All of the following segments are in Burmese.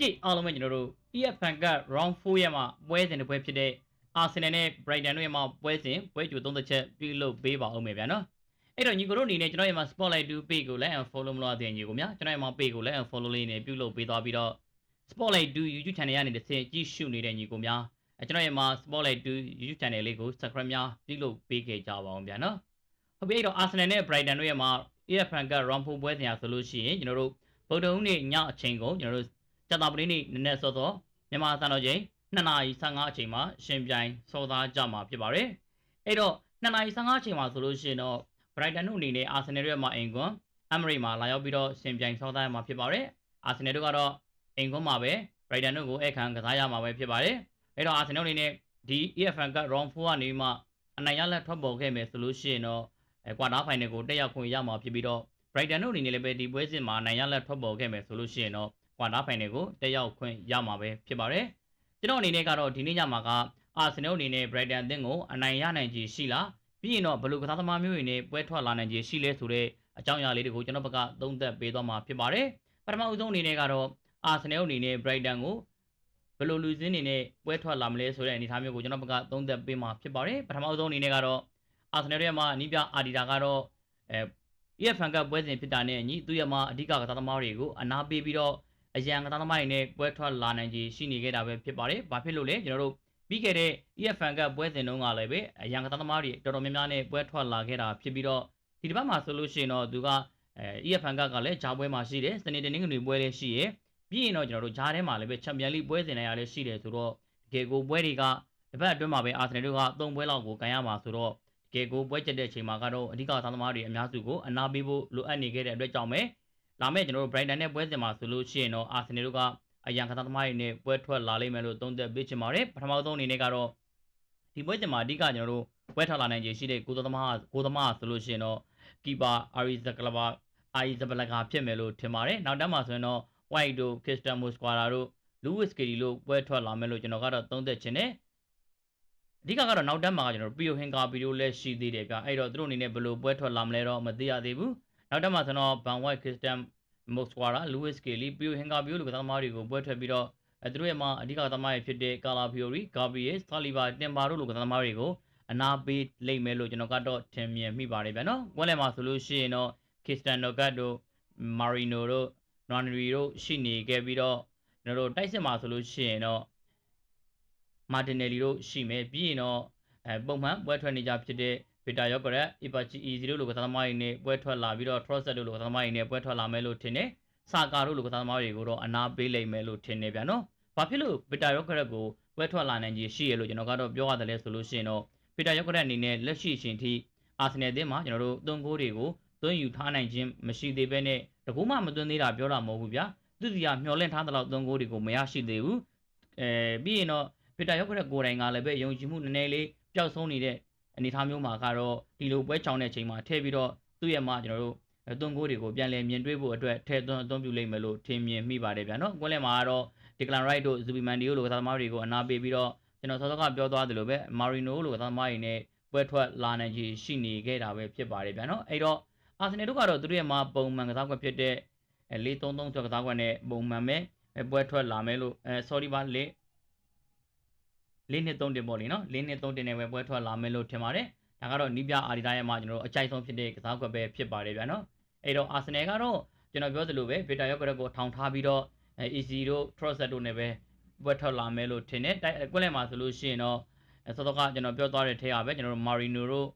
ကစ်အားလုံးပဲကျွန်တော်တို့ EFN က round 4ရဲ့မှာပွဲစဉ်တစ်ပွဲဖြစ်တဲ့ Arsenal နဲ့ Brighton တို့ရဲ့မှာပွဲစဉ်ပွဲကြို30ချက်ပြုလုပ်ပေးပါဦးမယ်ဗျာနော်အဲ့တော့ညီကိုတို့အနေနဲ့ကျွန်တော်ရဲ့မှာ Spotlight 2 page ကိုလည်း unfollow မလုပ်သေးညီကိုများကျွန်တော်ရဲ့မှာ page ကိုလည်း unfollow လေးနဲ့ပြုလုပ်ပေးသွားပြီးတော့ Spotlight 2 YouTube channel ရနေတဲ့ဆင်ကြည့်ရှုနေတဲ့ညီကိုများအဲကျွန်တော်ရဲ့မှာ Spotlight 2 YouTube channel လေးကို subscribe များပြုလုပ်ပေးခဲ့ကြပါအောင်ဗျာနော်ဟုတ်ပြီအဲ့တော့ Arsenal နဲ့ Brighton တို့ရဲ့မှာ EFN က round 4ပွဲစဉ်ရဆိုလို့ရှိရင်ကျွန်တော်တို့ဗုဒ္ဓဟူးနေ့ညအချိန်ကိုကျွန်တော်တို့ ကြတာပတိနေ့နည်းနည်းစောစောမြန်မာစံတော်ချိန်2နာရီ15အချိန်မှာရှင်ပြိုင်စောသားကြမှာဖြစ်ပါတယ်အဲ့တော့2နာရီ15အချိန်မှာဆိုလို့ရှိရင်တော့ Brighton တို့အနေနဲ့ Arsenal တို့ရဲ့မှာအင်ကွန် Emirates မှာလာရောက်ပြီးတော့ရှင်ပြိုင်စောသားရမှာဖြစ်ပါတယ် Arsenal တို့ကတော့အင်ကွန်မှာပဲ Brighton တို့ကိုအခမ်းကစားရမှာပဲဖြစ်ပါတယ်အဲ့တော့ Arsenal အနေနဲ့ဒီ EFL က round 4ကနေမှအနိုင်ရလက်ထွက်ပေါ်ခဲ့မယ်ဆိုလို့ရှိရင်တော့အဲကွာတာဖိုင်နယ်ကိုတက်ရောက်ခွင့်ရမှာဖြစ်ပြီးတော့ Brighton တို့အနေနဲ့လည်းပဲဒီပွဲစဉ်မှာနိုင်ရလက်ထွက်ပေါ်ခဲ့မယ်ဆိုလို့ရှိရင်တော့ ကွာတာဖိုင်နယ်ကိုတက်ရောက်ခွင့်ရမှာပဲဖြစ်ပါတယ်ကျွန်တော်အနေနဲ့ကတော့ဒီနေ့ညမှာကအာဆင်နယ်အနေနဲ့ Brighton အသင်းကိုအနိုင်ရနိုင်ခြေရှိလားပြီးရင်တော့ဘယ်လိုကစားသမားမျိုးတွေနဲ့ပွဲထွက်လာနိုင်ခြေရှိလဲဆိုတဲ့အကြောင်းအရာလေးတွေကိုကျွန်တော်ဘက်ကသုံးသပ်ပေးသွားမှာဖြစ်ပါတယ်ပထမဦးဆုံးအနေနဲ့ကတော့အာဆင်နယ်အနေနဲ့ Brighton ကိုဘယ်လိုလူစင်းအနေနဲ့ပွဲထွက်လာမလဲဆိုတဲ့အနေအထားမျိုးကိုကျွန်တော်ဘက်ကသုံးသပ်ပေးမှာဖြစ်ပါတယ်ပထမဦးဆုံးအနေနဲ့ကတော့အာဆင်နယ်ရဲ့မှာအနီးပြအာဒီတာကတော့အဲ EFN ကပွဲစဉ်ဖြစ်တာနဲ့အညီသူ့ရဲ့မှာအဓိကကစားသမားတွေကိုအနာပေးပြီးတော့ အရန်ကစားသမားတွေနဲ့ပွဲထွက်လာနိုင်ခြေရှိနေခဲ့တာပဲဖြစ်ပါတယ်။ဘာဖြစ်လို့လဲကျွန်တော်တို့ပြီးခဲ့တဲ့ EFN ကပွဲစဉ်တုန်းကလည်းပဲအရန်ကစားသမားတွေတော်တော်များများနဲ့ပွဲထွက်လာခဲ့တာဖြစ်ပြီးတော့ဒီတစ်ပတ်မှာဆိုလို့ရှိရင်တော့သူကအဲ EFN ကကလည်းဂျာပွဲမှာရှိတယ်စနေတနင်္ဂနွေပွဲလည်းရှိရယ်ပြီးရင်တော့ကျွန်တော်တို့ဂျာထဲမှာလည်းပဲချန်ပီယံလိပွဲစဉ်နိုင်ရလည်းရှိတယ်ဆိုတော့တကယ်ကိုပွဲတွေကတစ်ပတ်အတွင်းမှာပဲအာဆင်နယ်တို့က၃ပွဲလောက်ကိုကန်ရမှာဆိုတော့တကယ်ကိုပွဲချက်တဲ့အချိန်မှာကတော့အဓိကသသမားတွေအများစုကိုအနာပေးဖို့လိုအပ်နေခဲ့တဲ့အတွက်ကြောင့်ပဲ လာမယ့်ကျွန်တော်တို့ Brighton နဲ့ပွဲစဉ်မှာဆိုလို့ရှိရင်တော့ Arsenal တို့ကအရန်ကစားသမားတွေနဲ့ပွဲထွက်လာလိမ့်မယ်လို့သုံးသပ်ပေးချင်ပါတယ်ပထမဆုံးအနေနဲ့ကတော့ဒီပွဲစဉ်မှာအဓိကကျွန်တော်တို့ပွဲထွက်လာနိုင်ခြေရှိတဲ့ကိုသမားကိုသမားဆိုလို့ရှိရင်တော့ကီပါအာရီဇကလဘာအာရီဇဘလကာဖြစ်မယ်လို့ထင်ပါတယ်နောက်တန်းမှာဆိုရင်တော့ White တို့ Crystal Musquara တို့ Lewis Kelly တို့ပွဲထွက်လာမယ်လို့ကျွန်တော်ကတော့သုံးသပ်ချင်တယ်အဓိကကတော့နောက်တန်းမှာကျွန်တော်တို့ပီယိုဟင်ကာဗီဒီယိုလည်းရှိသေးတယ်ဗျအဲ့တော့သူတို့အနေနဲ့ဘယ်လိုပွဲထွက်လာမလဲတော့မသိရသေးဘူး နောက်တန်းမှာဆိုတော့ Van White Christian Mosquera Lewis Kelly ပီယိုဟင်ကာဗီဒီယိုလိုကစားသမားတွေကိုပွဲထွက်ပြီးတော့အဲသူတို့ရဲ့မှာအဓိကကစားသမားတွေဖြစ်တဲ့ Cala Fiori, Gabriel, Saliba, Timber တို့လိုကစားသမားတွေကိုအနာပေးလိမ့်မယ်လို့ကျွန်တော်ကတော့ထင်မြင်မိပါတယ်ဗျာနော်။ဝက်လက်မှာဆိုလို့ရှိရင်တော့ Cristiano Ronaldo တို့ Marino တို့ Nwaneri တို့ရှိနေခဲ့ပြီးတော့ကျွန်တော်တို့တိုက်စစ်မှာဆိုလို့ရှိရင်တော့မာတင်နယ်လီတို့ရှိမယ်ပြီးရင်တော့အဲပုံမှန်ပွဲထွက်နေကြဖြစ်တဲ့ ဗီတာယော့ကရက်အီပါချီအီဇီတို့လိုကစားသမားတွေနဲ့ပွဲထွက်လာပြီးတော့ Trosset တို့လိုကစားသမားတွေနဲ့ပွဲထွက်လာမယ်လို့ထင်တယ်။စာကာတို့လိုကစားသမားတွေကိုတော့အနာပေးလိမ့်မယ်လို့ထင်နေဗျာနော်။ဘာဖြစ်လို့ဗီတာယော့ကရက်ကိုပွဲထွက်လာနိုင်ကြီးရှိရလို့ကျွန်တော်ကတော့ပြောရတယ်လဲဆိုလို့ရှိရင်တော့ဗီတာယော့ကရက်အနေနဲ့လက်ရှိရှင်ထိအာဆင်နယ်အသင်းမှာကျွန်တော်တို့သွန်ကိုးတွေကိုသွင်းယူထားနိုင်ခြင်းမရှိသေးဘဲနဲ့တကူမှမသွင်းသေးတာပြောတာမဟုတ်ဘူးဗျာ။သူစီကမျောလင့်ထားတဲ့လောက်သွန်ကိုးတွေကိုမရရှိသေးဘူး။အဲပြီးရင်တော့ပီတာရောက်ခဲ့တဲ့ကိုယ်တိုင်ကလည်းပဲယုံကြည်မှုနည်းနည်းလေးပျောက်ဆုံးနေတဲ့ အနေအထားမျိုးမှာကတော့ဒီလိုပွဲချောင်းတဲ့အချိန်မှာထည့်ပြီးတော့သူ့ရဲ့မှာကျွန်တော်တို့သွန်ကိုးတွေကိုပြန်လည်မြင်တွေ့ဖို့အတွက်ထည့်သွင်းအသုံးပြုလိမ့်မယ်လို့ထင်မြင်မိပါတယ်ဗျာနော်ကွန်းလဲမှာကတော့ဒီကလန်ရိုက်တို့ဇူဘီမန်ဒီယိုလိုကစားသမားတွေကိုအနာပေးပြီးတော့ကျွန်တော်စောစောကပြောသွားသလိုပဲမာရီနိုလိုကစားသမားတွေနဲ့ပွဲထွက်လာနိုင်ခြေရှိနေခဲ့တာပဲဖြစ်ပါတယ်ဗျာနော်အဲ့တော့အာဆင်နယ်တို့ကတော့သူတို့ရဲ့မှာပုံမှန်ကစားကွက်ဖြစ်တဲ့4-3-3ဆိုကစားကွက်နဲ့ပုံမှန်ပဲပွဲထွက်လာမယ်လို့အဲ sorry ပါလေ ၄နှစ်၃တင်ပေါ့လေနော်၄နှစ်၃တင်နဲ့ပဲပွဲထွက်လာမယ်လို့ထင်ပါတယ်ဒါကတော့နီးပြအာဒီတာရဲ့မှာကျွန်တော်တို့အကြိုက်ဆုံးဖြစ်တဲ့ကစားကွက်ပဲဖြစ်ပါတယ်ဗျာနော်အဲ့တော့အာဆင်နယ်ကတော့ကျွန်တော်ပြောသလိုပဲဗီတာယော့ကရက်ကိုထောင်ထားပြီးတော့ AC တို့ Trosset တို့နဲ့ပဲပွဲထွက်လာမယ်လို့ထင်တယ်ကွက်လက်မှာဆိုလို့ရှိရင်တော့စောစောကကျွန်တော်ပြောသွားတဲ့ထဲကပဲကျွန်တော်တို့ Marino တို့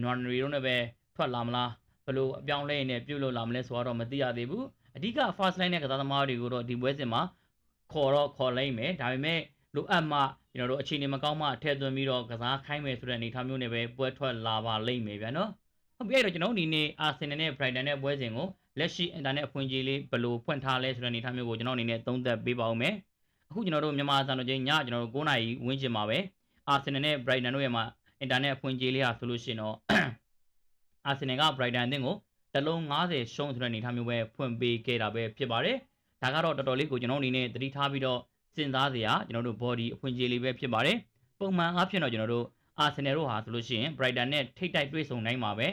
Nwaneri တို့နဲ့ပဲထွက်လာမလားဘယ်လိုအပြောင်းလဲနေပြုတ်လို့လာမလဲဆိုတော့မသိရသေးဘူးအဓိက first line နဲ့ကစားသမားတွေကိုတော့ဒီပွဲစဉ်မှာခေါ်တော့ခေါ်လိုက်မယ်ဒါပေမဲ့လိုအပ်မှ ကျွန်တော်တို့အခြေအနေမကောင်းမှထည့်သွင်းပြီးတော့ကစားခိုင်းမယ်ဆိုတဲ့အနေအထားမျိုးနဲ့ပဲပွဲထွက်လာပါလိမ့်မယ်ဗျာနော်ဟုတ်ပြီအဲ့တော့ကျွန်တော်ဒီနေ့အာဆင်နယ်နဲ့ Brighton နဲ့ပွဲစဉ်ကိုလက်ရှိအင်တာနက်အဖွင့်ကြီးလေးဘယ်လိုဖွင့်ထားလဲဆိုတဲ့အနေအထားမျိုးကိုကျွန်တော်အနေနဲ့သုံးသပ်ပေးပါဦးမယ်အခုကျွန်တော်တို့မြန်မာစံတော်ချိန်ညကျွန်တော်တို့9နာရီဝန်းကျင်မှာပဲအာဆင်နယ်နဲ့ Brighton တို့ရဲ့မှာအင်တာနက်အဖွင့်ကြီးလေးဟာဆိုလို့ရှိရင်တော့အာဆင်နယ်က Brighton အသင်းကိုတလုံး90ရှုံးဆိုတဲ့အနေအထားမျိုးပဲဖွင့်ပေးခဲ့တာပဲဖြစ်ပါတယ်ဒါကတော့တော်တော်လေးကိုကျွန်တော်အနေနဲ့သတိထားပြီးတော့ စဉ်းစားစရာကျွန်တော်တို့ body အဖွင့်ကြီးလေးပဲဖြစ်ပါတယ်ပုံမှန်အားဖြင့်တော့ကျွန်တော်တို့ Arsenal တို့ဟာဆိုလို့ရှိရင် Brighton နဲ့ထိတ်တိုက်တွေ့ဆုံနိုင်မှာပဲ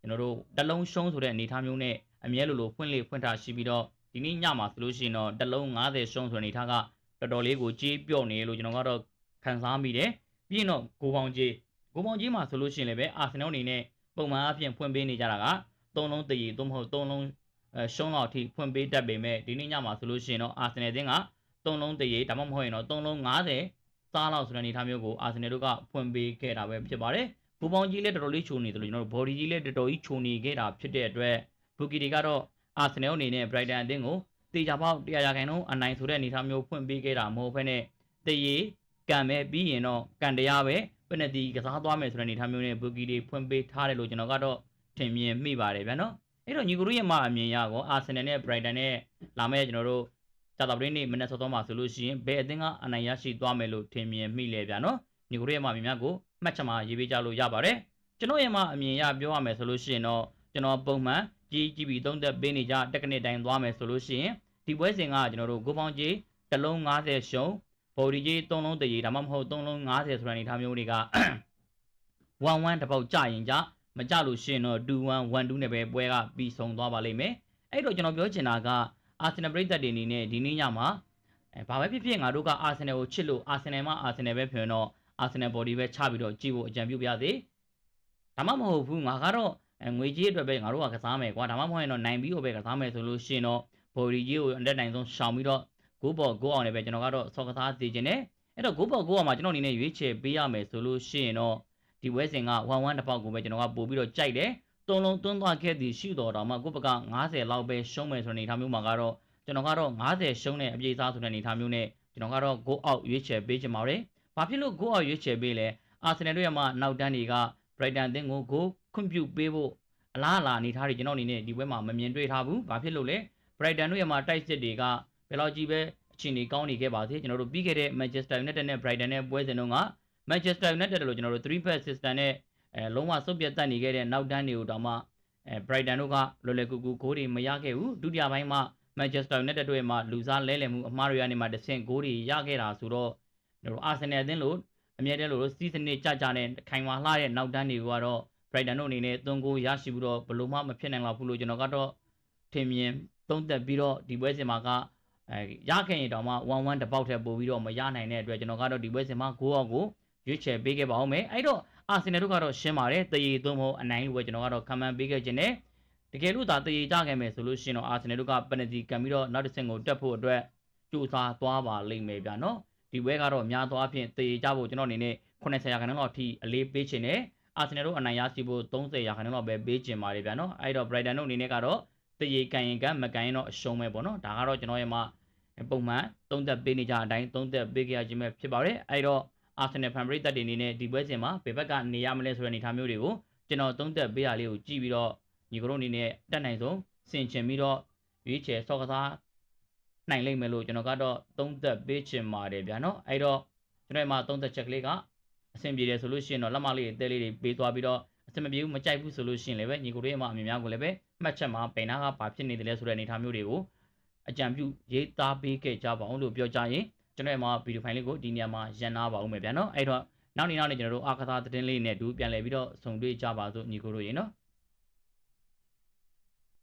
ကျွန်တော်တို့တလုံးရှုံးဆိုတဲ့အနေအထားမျိုးနဲ့အမြဲလိုလိုဖွင့်လေဖွင့်ထားရှိပြီးတော့ဒီဒီနေ့ညမှာဆိုလို့ရှိရင်တော့တစ်လုံး90ရှုံးဆိုတဲ့အနေထားကတော်တော်လေးကိုကြေးပြော့နေလို့ကျွန်တော်ကတော့ခံစားမိတယ်ပြီးရင်တော့ကိုပေါင်ကြေးကိုပေါင်ကြေးမှာဆိုလို့ရှိရင်လည်းပဲအာဆင်နယ်အနေနဲ့ပုံမှန်အပြင်ဖွင့်ပေးနေကြတာက3လုံးတည်သို့မဟုတ်3လုံးအဲရှုံးတော့အထိဖွင့်ပေးတတ်ပေမဲ့ဒီနေ့ညမှာဆိုလို့ရှိရင်တော့အာဆင်နယ်တင်းက 3လုံးတည်ဒါမှမဟုတ်ရင်တော့3လုံး90စားလောက်ဆိုတဲ့အနေထားမျိုးကိုအာဆင်နယ်တို့ကဖွင့်ပေးခဲ့တာပဲဖြစ်ပါတယ်ဘူပေါင်ကြီးလည်းတော်တော်လေးချိုနေတယ်လို့ကျွန်တော်တို့ body ကြီးလည်းတော်တော်ကြီးချိုနေခဲ့တာဖြစ်တဲ့အတွက်ဘူကီတွေကတော့အာဆင်နယ်အနေနဲ့ Brighton အသင်းကိုတေချာပေါက်တရားရခိုင်နှုန်းအနိုင်ဆိုတဲ့အနေအထားမျိုးဖွင့်ပေးခဲ့တာမဟုတ်ဘဲနဲ့တရေကံပဲပြီးရင်တော့ကံတရားပဲပနတီကစားသွားမယ်ဆိုတဲ့အနေအထားမျိုးနဲ့ဘူကီတွေဖွင့်ပေးထားတယ်လို့ကျွန်တော်ကတော့ထင်မြင်မိပါတယ်ဗျာနော်အဲ့တော့ညီကိုတို့ရဲ့မှာအမြင်ရကောအာဆင်နယ်နဲ့ Brighton နဲ့လာမယ့်ကျွန်တော်တို့ ကြာသပတေးနေ့မနေ့စောစောမှာဆိုလို့ရှိရင်ဘယ်အသင်းကအနိုင်ရရှိသွားမယ်လို့ထင်မြင်မိလဲဗျာနော်ညီကိုတို့ရဲ့မှာအမြင်များကိုမှတ်ချက်မှာရေးပေးကြလို့ရပါတယ်ကျွန်တော်ရဲ့မှာအမြင်ရပြောရမယ်ဆိုလို့ရှိရင်တော့ကျွန်တော်ပုံမှန်ကြီးကြီးပြီးသုံးသက်ပေးနေကြတက်ကနစ်တိုင်းသွားမယ်ဆိုလို့ရှိရင်ဒီပွဲစဉ်ကကျွန်တော်တို့ကိုပေါင်းကြီးတစ်လုံး90ရှုံးဘော်ဒီကြီး3လုံးတရေဒါမှမဟုတ်3လုံး90ဆိုတဲ့အနေအထားမျိုးတွေက11တစ်ပေါက်ကြရင်ကြမကြလို့ရှိရင်တော့21 12နဲ့ပဲပွဲကပြီးဆုံးသွားပါလိမ့်မယ်အဲ့တော့ကျွန်တော်ပြောချင်တာက အာဆင်နယ်ပရိသတ်တွေအနေနဲ့ဒီနေ့ညမှာအဲဘာပဲဖြစ်ဖြစ်ငါတို့ကအာဆင်နယ်ကိုချစ်လို့အာဆင်နယ်မှာအာဆင်နယ်ပဲဖြစ်ရင်တော့အာဆင်နယ်ဘော်ဒီပဲချပြီးတော့ကြည့်ဖို့အကြံပြုပြစေဒါမှမဟုတ်ဘူးငါကတော့အဲငွေကြီးအတွက်ပဲငါတို့ကကစားမယ်ကွာဒါမှမဟုတ်ရင်တော့နိုင်ပြီးတော့ပဲကစားမယ်ဆိုလို့ရှိရင်တော့ဘော်ဒီကြီးကိုအတက်နိုင်ဆုံးရှောင်ပြီးတော့ဂိုးပေါ်ဂိုးအောင်လည်းပဲကျွန်တော်ကတော့ဆော့ကစားစီခြင်းနဲ့အဲ့တော့ဂိုးပေါ်ဂိုးအောင်မှာကျွန်တော်အနေနဲ့ရွေးချယ်ပေးရမယ်ဆိုလို့ရှိရင်တော့ဒီဝဲစင်က1-1တစ်ပေါက်ကိုပဲကျွန်တော်ကပို့ပြီးတော့ကြိုက်တယ် သုံးလုံးသွန်းသွားခဲ့သည်ရှိတော်တော်မှကိုယ့်ဘက်က90လောက်ပဲရှုံးမယ်ဆိုတဲ့အနေအထားမျိုးမှာကတော့ကျွန်တော်ကတော့90ရှုံးတဲ့အပြေးစားဆိုတဲ့အနေအထားမျိုးနဲ့ကျွန်တော်ကတော့ go out ရွေးချယ်ပေးချင်ပါတယ်။ဘာဖြစ်လို့ go out ရွေးချယ်ပေးလဲအာဆင်နယ်တို့ရဲ့မှနောက်တန်းတွေက Brighton အသင်းကို go ခွင့်ပြုပေးဖို့အလားအလာအနေထားတွေကျွန်တော်အနေနဲ့ဒီပွဲမှာမမြင်တွေ့ထားဘူး။ဘာဖြစ်လို့လဲ Brighton တို့ရဲ့မှာတိုက်စစ်တွေကဘယ်လောက်ကြီးပဲအခြေအနေကောင်းနေခဲ့ပါသေးကျွန်တော်တို့ပြီးခဲ့တဲ့ Manchester United နဲ့ Brighton နဲ့ပွဲစဉ်တုန်းက Manchester United လို့ကျွန်တော်တို့3 back system နဲ့ အဲလုံးဝစုပ်ပြတ်တက်နေခဲ့တဲ့နောက်တန်းတွေကိုတောင်မှအဲ Brighton တို့ကလွယ်လွယ်ကူကူဂိုးတွေမရခဲ့ဘူးဒုတိယပိုင်းမှာ Manchester United တို့ရဲ့မှာလူစားလဲလှယ်မှုအမှားတွေကနေမှတဆင့်ဂိုးတွေရခဲ့တာဆိုတော့ကျွန်တော် Arsenal အသင်းလို့အမြဲတမ်းလို့စီးစနစ်ကြကြနဲ့ခိုင်မာလှတဲ့နောက်တန်းတွေကတော့ Brighton တို့အနေနဲ့သွန်ကိုရရှိပြီးတော့ဘလို့မှမဖြစ်နိုင်တော့ဘူးလို့ကျွန်တော်ကတော့ထင်မြင်သုံးသက်ပြီးတော့ဒီပွဲစဉ်မှာကအဲရခဲ့ရင်တောင်မှ1-1တပေါက်ထက်ပိုပြီးတော့မရနိုင်တဲ့အတွက်ကျွန်တော်ကတော့ဒီပွဲစဉ်မှာ9အောက်ကို ရွေးချယ်ပေးခဲ့ပါအောင်မယ်အဲ့တော့အာဆင်နယ်တို့ကတော့ရှင်းပါတယ်တရေသွင်းဖို့အနိုင်လို့ပဲကျွန်တော်ကတော့ခံမှန်းပေးခဲ့ခြင်းနဲ့တကယ်လို့သာတရေကြခဲ့မယ်ဆိုလို့ရှိရင်တော့အာဆင်နယ်တို့ကပနတီကန်ပြီးတော့နောက်တစ်ဆင့်ကိုတက်ဖို့အတွက်ကြိုးစားသွားပါလိမ့်မယ်ဗျာနော်ဒီဘဲကတော့များသောအားဖြင့်တရေကြဖို့ကျွန်တော်အနေနဲ့80ရာခိုင်နှုန်းလောက်အထိအလေးပေးခြင်းနဲ့အာဆင်နယ်တို့အနိုင်ရရှိဖို့30ရာခိုင်နှုန်းလောက်ပဲပေးခြင်းပါတယ်ဗျာနော်အဲ့တော့ Brighton တို့အနေနဲ့ကတော့တရေကန်ရင်ကန်မကန်ရင်တော့အရှုံးပဲပေါ့နော်ဒါကတော့ကျွန်တော်ရဲ့မှာပုံမှန်သုံးသက်ပေးနေကြအတိုင်းသုံးသက်ပေးကြရခြင်းပဲဖြစ်ပါတယ်အဲ့တော့ Arsenal fan ပရိသတ်တွေအနေနဲ့ဒီပွဲစဉ်မှာဘယ်ဘက်ကနေရမလဲဆိုတဲ့အနေအထားမျိုးတွေကိုကျွန်တော်သုံးသက်ပေးရလေးကိုကြည့်ပြီးတော့ညီကတို့အနေနဲ့တက်နိုင်ဆုံးဆင်ခြင်ပြီးတော့ရွေးချယ်ဆော့ကစားနိုင်လိမ့်မယ်လို့ကျွန်တော်ကတော့သုံးသက်ပေးချင်ပါတယ်ဗျာနော်အဲ့တော့ကျွန်တော်ရဲ့မှာသုံးသက်ချက်ကလေးကအဆင်ပြေတယ်ဆိုလို့ရှိရင်တော့လက်မလေးတဲလေးတွေပေးသွားပြီးတော့အဆင်မပြေဘူးမကြိုက်ဘူးဆိုလို့ရှိရင်လည်းပဲညီကိုတို့ရဲ့မှာအမြင်များကိုလည်းပဲမှတ်ချက်မှာပင်နာကဘာဖြစ်နေတယ်လဲဆိုတဲ့အနေအထားမျိုးတွေကိုအကြံပြုရေးသားပေးခဲ့ကြပါအောင်လို့ပြောကြရင် ကျွန်တော်ရဲ့မှာဗီဒီယိုဖိုင်လေးကိုဒီနေရာမှာရန်နာပါဦးမယ်ဗျာနော်အဲ့တော့နောက်နေ့နောက်နေ့ကျွန်တော်တို့အာကစားသတင်းလေးနဲ့အတူပြန်လည်ပြီးတော့ဆုံတွေ့ကြပါစို့ညီကိုတို့ရေနော်